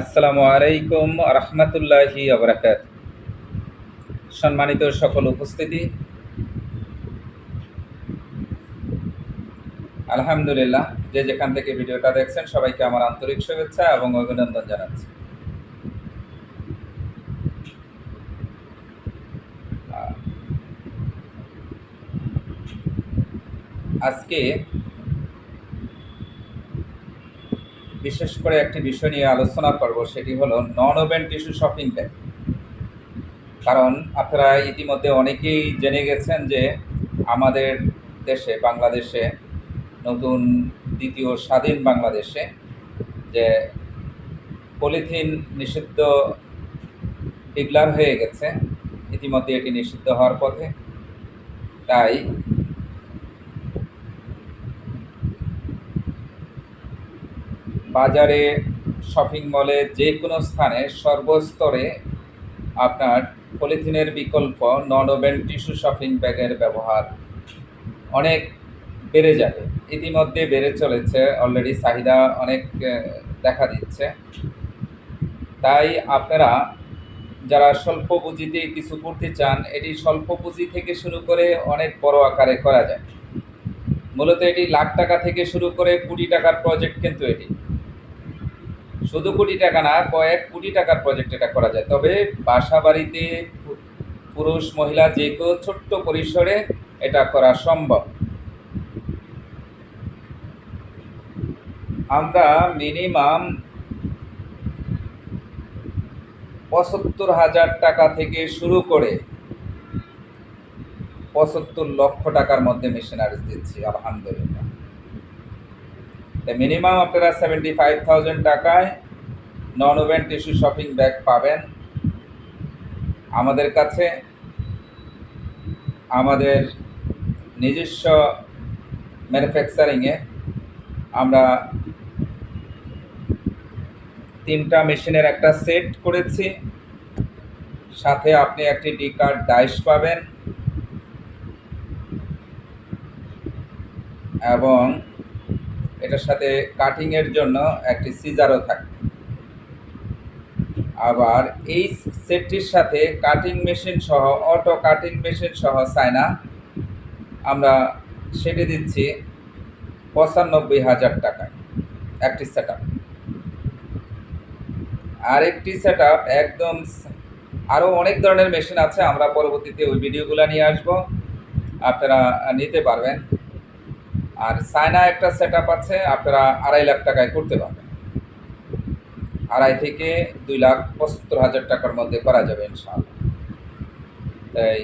আসসালামু আলাইকুম রহমতুল্লাহি আবরাকাত সম্মানিত সকল উপস্থিতি। আলহামদুলিল্লাহ, যে যেখান থেকে ভিডিওটা দেখছেন, সবাইকে আমার আন্তরিক শুভেচ্ছা এবং অভিনন্দন জানাচ্ছি। আজকে বিশেষ করে একটি বিষয় নিয়ে আলোচনা করব, সেটি হলো non woven tissue shopping bag. কারণ আপনারা ইতিমধ্যে অনেকেই জেনে গেছেন যে আমাদের দেশে, বাংলাদেশে, নতুন দ্বিতীয় স্বাধীন বাংলাদেশে যে পলিথিন নিষিদ্ধ ডিক্লার হয়ে গেছে, ইতিমধ্যে এটি নিষিদ্ধ হওয়ার পথে। তাই বাজারে শপিং মলে যে কোনো স্থানে সর্বস্তরে আপনার পলিথিনের বিকল্প নন ওভেন টিস্যু শপিং ব্যাগের ব্যবহার অনেক বেড়ে যাবে। ইতিমধ্যে বেড়ে চলেছে অলরেডি চাহিদা অনেক দেখা দিচ্ছে। তাই আপনারা যারা স্বল্প পুঁজিতে কিছু করতে চান, এটি স্বল্প পুঁজি থেকে শুরু করে অনেক বড় আকারে করা যায়। মূলত এটি লাখ টাকা থেকে শুরু করে কোটি টাকার প্রজেক্ট কিন্তু এটি। শুধু কোটি টাকা না, কয়েক কোটি টাকার প্রজেক্ট এটা করা যায়। তবে বাসা বাড়িতে পুরুষ, মহিলা যে কেউ ছোট্ট পরিসরে এটা করা সম্ভব। আমরা মিনিমাম পঁচাত্তর হাজার টাকা থেকে শুরু করে পঁচাত্তর লক্ষ টাকার মধ্যে মেশিনারিজ দিচ্ছি, আলহামদুলিল্লাহ। মিনিমাম আপনারা সেভেন্টি ফাইভ থাউজেন্ড টাকায় non woven tissue shopping bag পাবেন। আমাদের কাছে আমাদের নিজস্ব ম্যানুফ্যাকচারিংয়ে আমরা তিনটা মেশিনের একটা সেট করেছি। সাথে আপনি একটি ডি কার্ড ডাইস পাবেন। এবং এটার সাথে কাটিংয়ের জন্য একটি সিজারও থাকবে। আবার এই সেটটির সাথে কাটিং মেশিন সহ অটো কাটিং মেশিন সহ চায়না আমরা সেটি দিচ্ছি পঁচানব্বই হাজার টাকায় একটি সেট আপ আরেকটি সেট আপ একদম আরও অনেক ধরনের মেশিন আছে, আমরা পরবর্তীতে ওই ভিডিওগুলো নিয়ে আসব, আপনারা নিতে পারবেন। আর সাইনা একটা সেট আছে, আপনারা আড়াই লাখ টাকায় করতে পারবেন। আড়াই থেকে দুই লাখ পঁচাত্তর হাজার টাকার মধ্যে করা যাবে, ইনশাআল্লাহ। তাই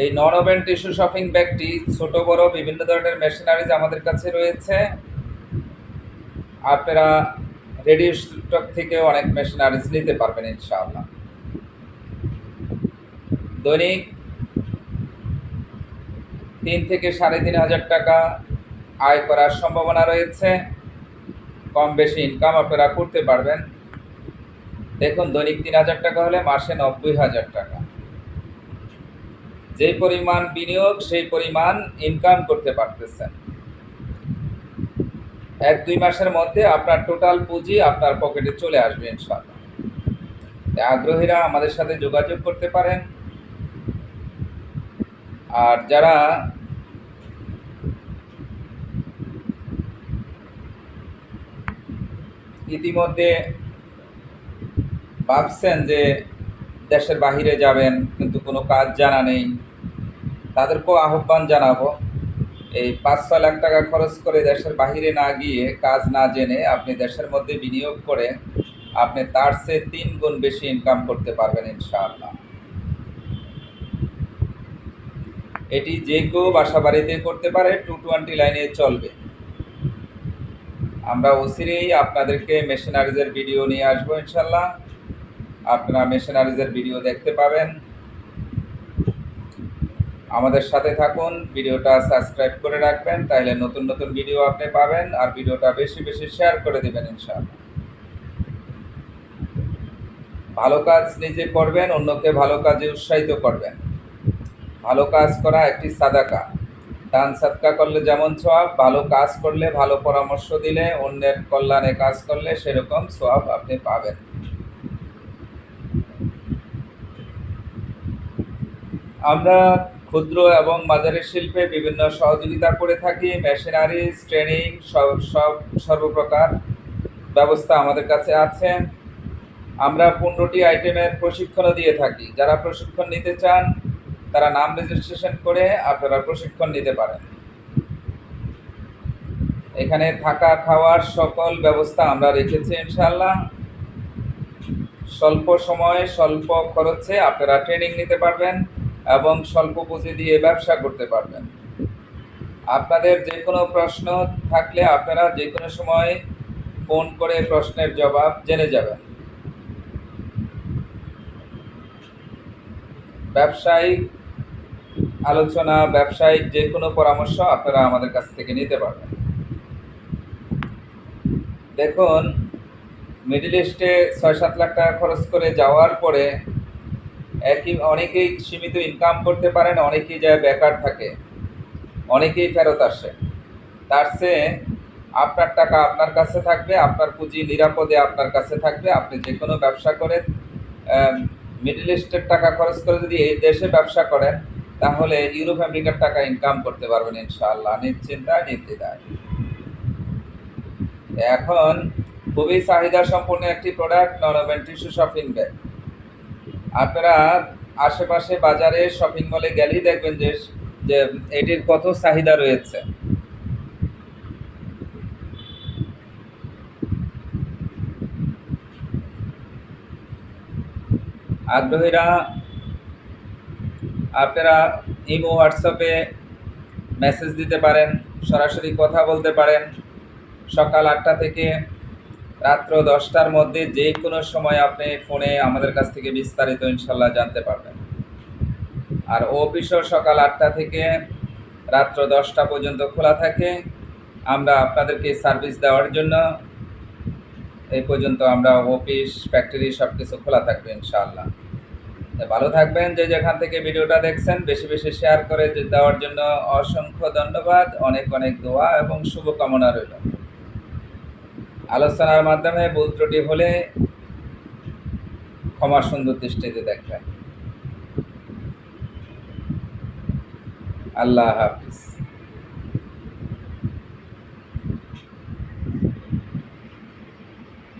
এই নন ওভেন টিস্যু শপিং ব্যাগটি ছোট, বড়, বিভিন্ন ধরনের মেশিনারিজ আমাদের কাছে রয়েছে। আপনারা রেডি স্টক থেকে অনেক মেশিনারিজ নিতে পারবেন, ইনশাআল্লাহ। দৈনিক তিন থেকে সাড়ে তিন হাজার টাকা আয় করার সম্ভাবনা রয়েছে। কম বেশি ইনকাম আপনারা করতে পারবেন। দেখুন, দৈনিক তিন হাজার টাকা হলে মাসে নব্বই হাজার টাকা। যে পরিমাণ বিনিয়োগ, সেই পরিমাণ ইনকাম করতে পারতেছেন। এক, দুই মাসের মধ্যে আপনার টোটাল পুঁজি আপনার পকেটে চলে আসবে ইনশাআল্লাহ। তাই আগ্রহীরা আমাদের সাথে যোগাযোগ করতে পারেন। আর যারা ইতিমধ্যে ভাবছেন যে দেশের বাহিরে যাবেন, কিন্তু কোনো কাজ জানা নেই। তাদেরকেও আহ্বান জানাব, এই পাঁচ ছয় লাখ টাকা খরচ করে দেশের বাহিরে না গিয়ে কাজ না জেনে আপনি দেশের মধ্যে বিনিয়োগ করে আপনি তার চেয়ে তিন গুণ বেশি ইনকাম করতে পারবেন ইনশাআল্লাহ। এটি যে কেউ বাসা বাড়িতে করতে পারে টু টোয়েন্টি লাইনে চলবে। আমরা অচিরেই আপনাদেরকে মেশিনারিজের ভিডিও নিয়ে আসব ইনশাল্লাহ আপনারা মেশিনারিজের ভিডিও দেখতে পাবেন। আমাদের সাথে থাকুন ভিডিওটা সাবস্ক্রাইব করে রাখবেন তাহলে নতুন নতুন ভিডিও আপনি পাবেন, আর ভিডিওটা বেশি বেশি শেয়ার করে দেবেন ইনশাআল্লাহ। ভালো কাজ নিজে করবেন, অন্যকে ভালো কাজে উৎসাহিত করবেন। ভালো কাজ করা একটি সাদাকা। দান সাদকা করলে যেমন সোয়াব ভালো কাজ করলে ভালো পরামর্শ দিলে, অন্যের কল্যাণে কাজ করলে সেরকম সোয়াব আপনি পাবেন। আমরা ক্ষুদ্র এবং মাঝারি শিল্পে বিভিন্ন সহযোগিতা করে থাকি। মেশিনারিজ ট্রেনিং সব সব, সর্বপ্রকার ব্যবস্থা আমাদের কাছে আছে। আমরা পনেরোটি আইটেমের প্রশিক্ষণও দিয়ে থাকি। যারা প্রশিক্ষণ নিতে চান, তারা নাম রেজিস্ট্রেশন করে আপনারা প্রশিক্ষণ নিতে পারেন। এখানে থাকা খাওয়ার সকল ব্যবস্থা আমরা রেখেছি ইনশাল্লাহ স্বল্প সময়ে, স্বল্প খরচে আপনারা ট্রেনিং নিতে পারবেন। এবং স্বল্প পুঁজি দিয়ে ব্যবসা করতে পারবেন। আপনাদের যে কোনো প্রশ্ন থাকলে আপনারা যে কোনো সময় ফোন করে প্রশ্নের জবাব জেনে যাবেন। ব্যবসায়িক আলোচনা, ব্যবসায়িক যে কোনো পরামর্শ আপনারা আমাদের কাছ থেকে নিতে পারবেন। দেখুন মিডল ইস্টে ছয় সাত লাখ টাকা খরচ করে যাওয়ার পরে একই, অনেকেই সীমিত ইনকাম করতে পারেন, অনেকেই যায় বেকার থাকে, অনেকেই ফেরত আসে। তার চেয়ে আপনার টাকা আপনার কাছে থাকবে, আপনার পুঁজি নিরাপদে আপনার কাছে থাকবে। আপনি যে কোনো ব্যবসা করেন মিডল ইস্টের টাকা খরচ করে যদি এই দেশে ব্যবসা করেন, তাহলে ইউরোপ আমেরিকার টাকা ইনকাম করতে পারবেন ইনশাআল্লাহ। নিশ্চিন্তায় নির্দ্বিধায়। এখন খুবই চাহিদা সম্পন্ন একটি প্রোডাক্ট নরমেন টিস্যু শপিং ব্যাগ আপনারা আশেপাশে বাজারে শপিং মলে গেলেই দেখবেন যে যে এটির কত চাহিদা রয়েছে। আগ্রহীরা, আপনারা ইমো, হোয়াটসঅ্যাপে মেসেজ দিতে পারেন, সরাসরি কথা বলতে পারেন। সকাল আটটা থেকে রাত্র দশটার মধ্যে যে কোনো সময় আপনি ফোনে আমাদের কাছ থেকে বিস্তারিত ইনশাল্লাহ জানতে পারবেন। আর অফিসও সকাল আটটা থেকে রাত্র দশটা পর্যন্ত খোলা থাকে। আমরা আপনাদেরকে সার্ভিস দেওয়ার জন্য এই পর্যন্ত আমরা অফিস ফ্যাক্টরি সব কিছু খোলা থাকবে ইনশাআল্লাহ। তো ভালো থাকবেন, যে যেখান থেকে ভিডিওটা দেখছেন, বেশি বেশি শেয়ার করে দেওয়ার জন্য অসংখ্য ধন্যবাদ। অনেক অনেক দোয়া এবং শুভকামনা রইল। আলোচনার মাধ্যমে ভুল ত্রুটি হলে ক্ষমা সুন্দর দৃষ্টিতে দেখবেন। আল্লাহ হাফিজ।